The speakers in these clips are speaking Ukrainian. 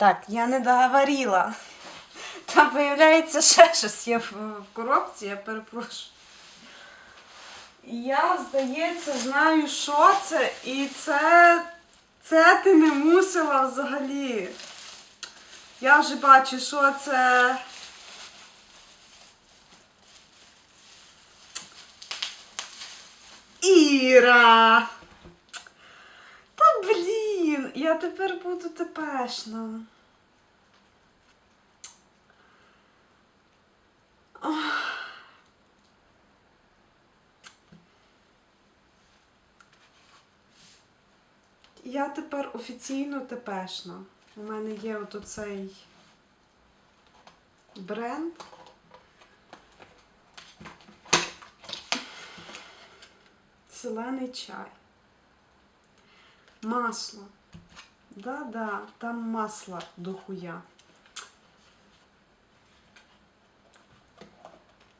Так, я не договорила. Там виявляється ще щось є в, коробці, я перепрошую. Я, здається, знаю, що це, і це, це ти не мусила взагалі. Я вже бачу, що це. Іра! Я тепер буду тепешна. Я тепер офіційно тепешна. У мене є от оцей бренд. Зелений чай. Масло. Да-да, там масло до хуя.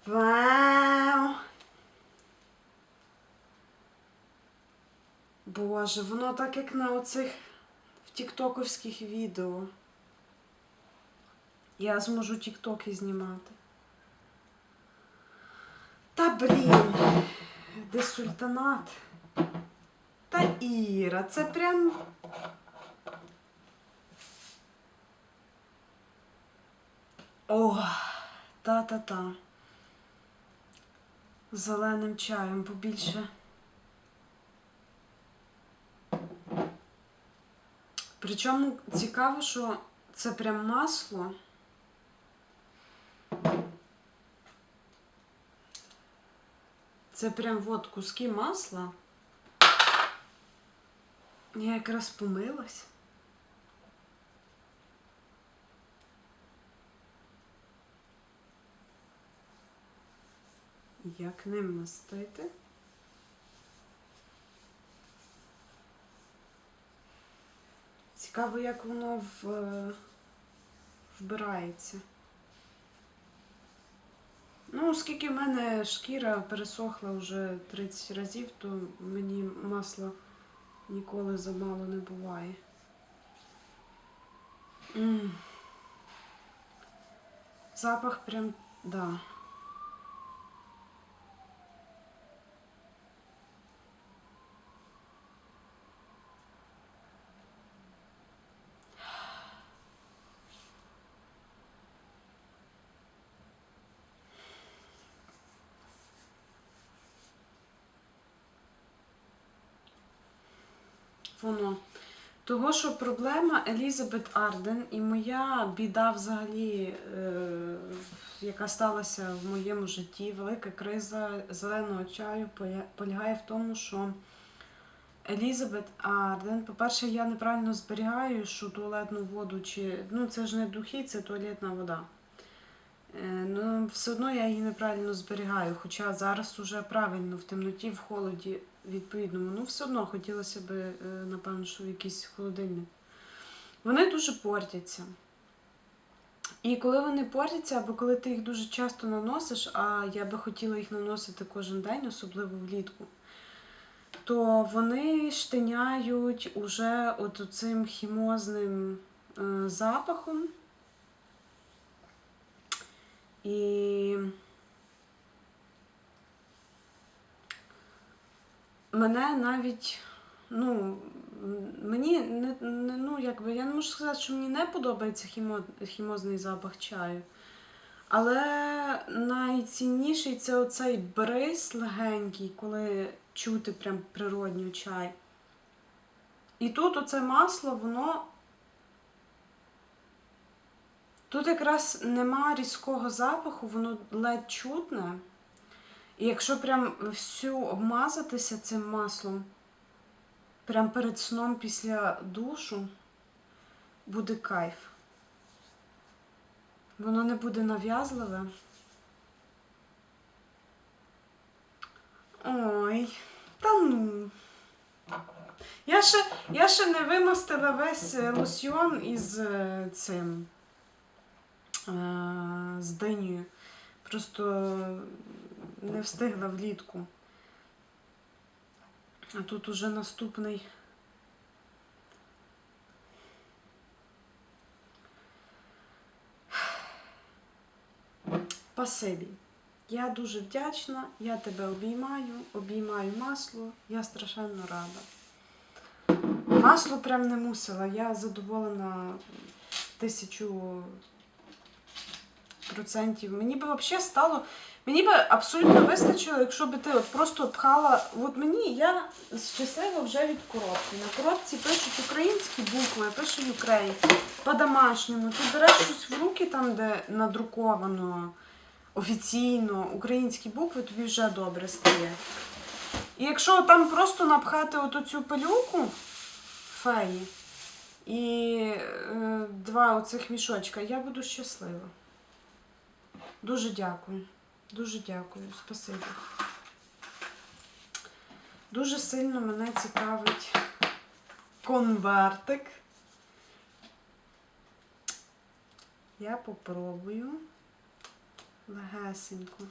Вау! Боже, воно так як на оцих в тіктоковських відео. Я зможу тіктоки знімати. Та блін, де султанат? Та Іра, це прям. О, та-та-та. Зеленим чаєм побільше. Причому цікаво, що це прям масло. Це прям от куски масла. Я якраз помилась. Як ним мастити? Цікаво, як воно в... е, вбирається. Ну, оскільки в мене шкіра пересохла вже 30 разів, то мені масла ніколи замало не буває. М. Запах прям, да. Воно. Того, що проблема Елізабет Арден і моя біда взагалі, е, яка сталася в моєму житті, велика криза зеленого чаю полягає в тому, що Елізабет Арден, по-перше, я неправильно зберігаю, що туалетну воду чи. Ну, це ж не духи, це туалетна вода. Е, Ну, все одно я її неправильно зберігаю, хоча зараз уже правильно в темноті, в холоді відповідному. Ну, все одно хотілося б, е, напевно, що в якийсь холодильник. Вони дуже портяться. І коли вони портяться, або коли ти їх дуже часто наносиш, а я би хотіла їх наносити кожен день, особливо влітку, то вони штиняють уже от цим хімозним е, запахом. І мене навіть, ну, мені не, не ну, якби, я не можу сказати, що мені не подобається хімо, хімозний запах чаю. Але найцінніший це оцей бриз легенький, коли чути прям природньо чай. І тут оце масло, воно Тут якраз нема різкого запаху, воно ледь чутне. І якщо прям всю обмазатися цим маслом, прям перед сном після душу, буде кайф. Воно не буде нав'язливе. Ой, та ну. Я ще, я ще не вимастила весь е, лосьйон із е, цим е, з динею. Просто е, не встигла влітку. А тут уже наступний. Спасибі. Я дуже вдячна, я тебе обіймаю, обіймаю масло, я страшенно рада. Масло прям не мусила, я задоволена тисячу процентів. Мені би взагалі стало. Мені би абсолютно вистачило, якщо би ти от просто пхала. От мені я щаслива вже від коробки. На коробці пишуть українські букви, я пишу Ukraine, по-домашньому. Ти береш щось в руки, там, де надруковано офіційно українські букви, тобі вже добре стає. І якщо там просто напхати оту цю пилюку феї і е, два оцих мішочка, я буду щаслива. Дуже дякую. Дуже дякую, спасибі. Дуже сильно мене цікавить конвертик. Я попробую легесенько.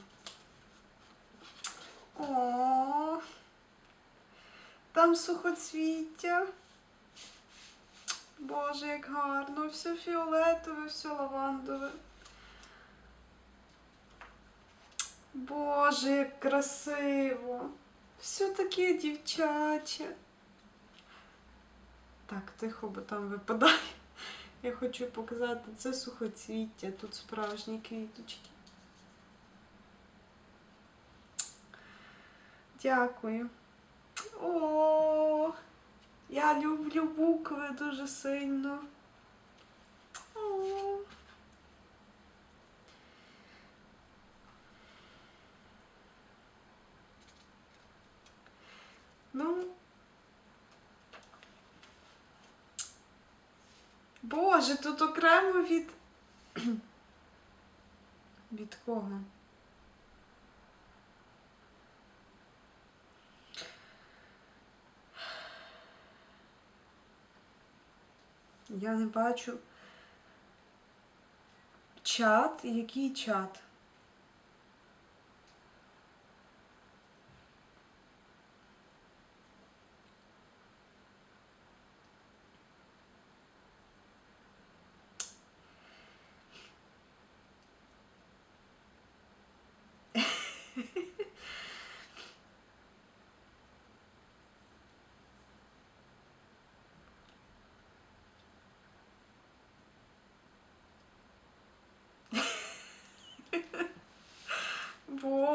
О, там сухоцвіття. Боже, як гарно, все фіолетове, все лавандове. Боже, як красиво. Все таке дівчаче. Так, тихо, бо там випадає. Я хочу показати, це сухоцвіття, тут справжні квіточки. Дякую. О, я люблю букви дуже сильно. Ну. Боже, тут окремо від. Від кого? Я не бачу. Чат? Який чат?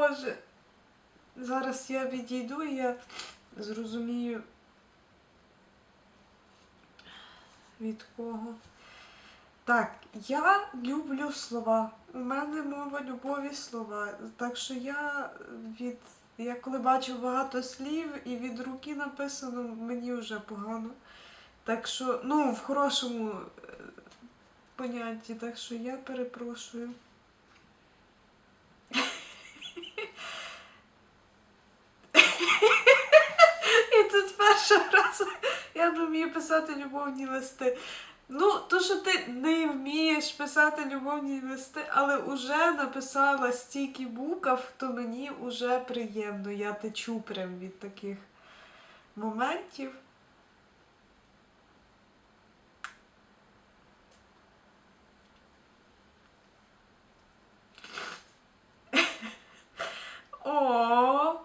Боже. Зараз я відійду і я зрозумію від кого. Так, я люблю слова. У мене мова любові слова. Так що я від. Я коли бачу багато слів і від руки написано, мені вже погано. Так що, ну, в хорошому е, понятті, так що я перепрошую. І тут перший раз я не вмію писати любовні листи. Ну, то, що ти не вмієш писати любовні листи, але вже написала стільки букв, то мені вже приємно. Я течу прям від таких моментів. О,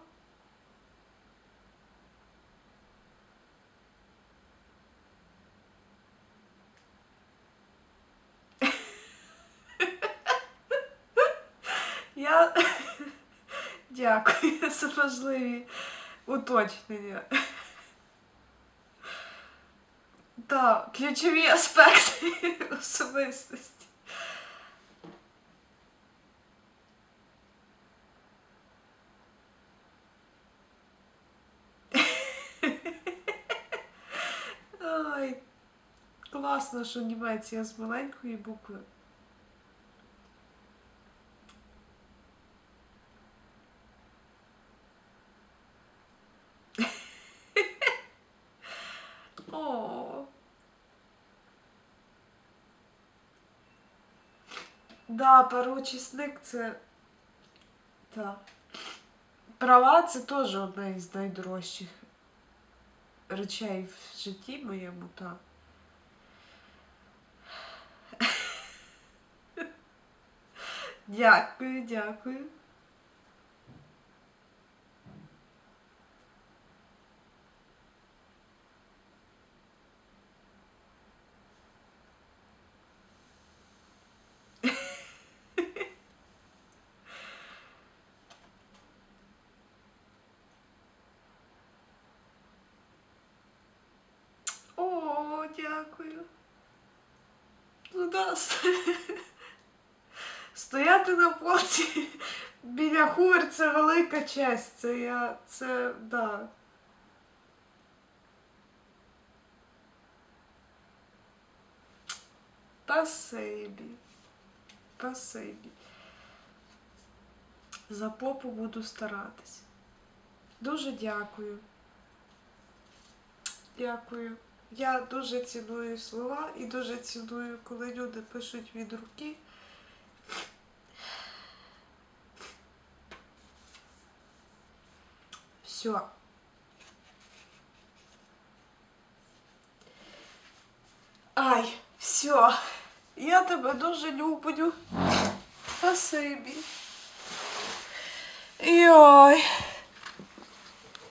я дякую за важливі уточнення. Так, ключові аспекти особистості. Ой, класно, що німеція з маленької букви. Да, пероочисник це. Да. Права це теж одна із найдорожчих речей в житті моєму, так. Дякую, дякую. О, дякую. Ну стояти на плаці біля Хувер це велика честь. Це я. Це да. Спасибі. Спасибі. За попу буду старатись. Дуже дякую. Дякую. Я дуже ціную слова і дуже ціную, коли люди пишуть від руки. Все. Ай, все. Я тебе дуже люблю. Спасибі. Йой.